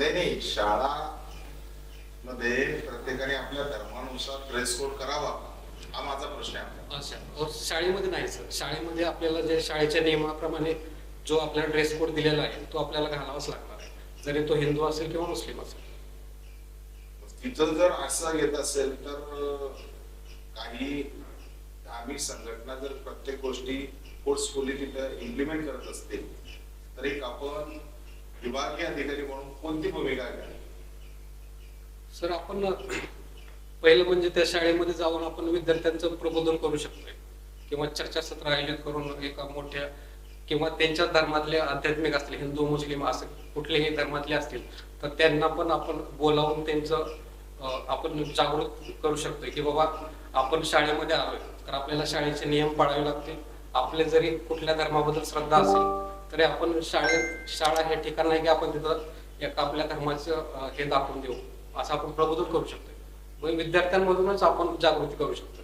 नाही नाही शाळा मध्ये प्रत्येकाने आपल्या धर्मानुसार ड्रेस कोड करावा हा माझा प्रश्न आहे. अच्छा. शाळेमध्ये नाही सर शाळेमध्ये आपल्याला जे शाळेच्या नियमाप्रमाणे जो आपल्याला ड्रेस कोड दिलेला आहे तो आपल्याला घालावाच लागणार. आहे जरी तो हिंदू असेल किंवा मुस्लिम असेल. तिथं जर असं येत असेल तर काही धार्मिक संघटना जर प्रत्येक गोष्टी फोर्सफुली तिथं इम्प्लिमेंट करत असतील तर एक आपण विभागीय अधिकारी म्हणून कोणती भूमिका घ्यावी सर आपण पहिलं म्हणजे त्या शाळेमध्ये जाऊन आपण विद्यार्थ्यांचं प्रबोधन करू शकतोय. किंवा चर्चासत्र आयोजित करून एका मोठ्या किंवा त्यांच्या धर्मातले आध्यात्मिक असतील हिंदू मुस्लिम असं कुठलेही धर्मातले असतील तर त्यांना पण आपण बोलावून त्यांचं आपण जागृत करू शकतोय की बाबा आपण शाळेमध्ये आलोय तर आपल्याला शाळेचे नियम पाळावे लागतील. आपले जरी कुठल्या धर्माबद्दल श्रद्धा असेल तरी आपण शाळेत शाळा हे ठिकाण नाही की आपण तिथं एक आपल्या धर्माचं हे दाखवून देऊ. असं आपण प्रबोधन करू शकतो म्हणजे विद्यार्थ्यांमधूनच आपण जागृती करू शकतो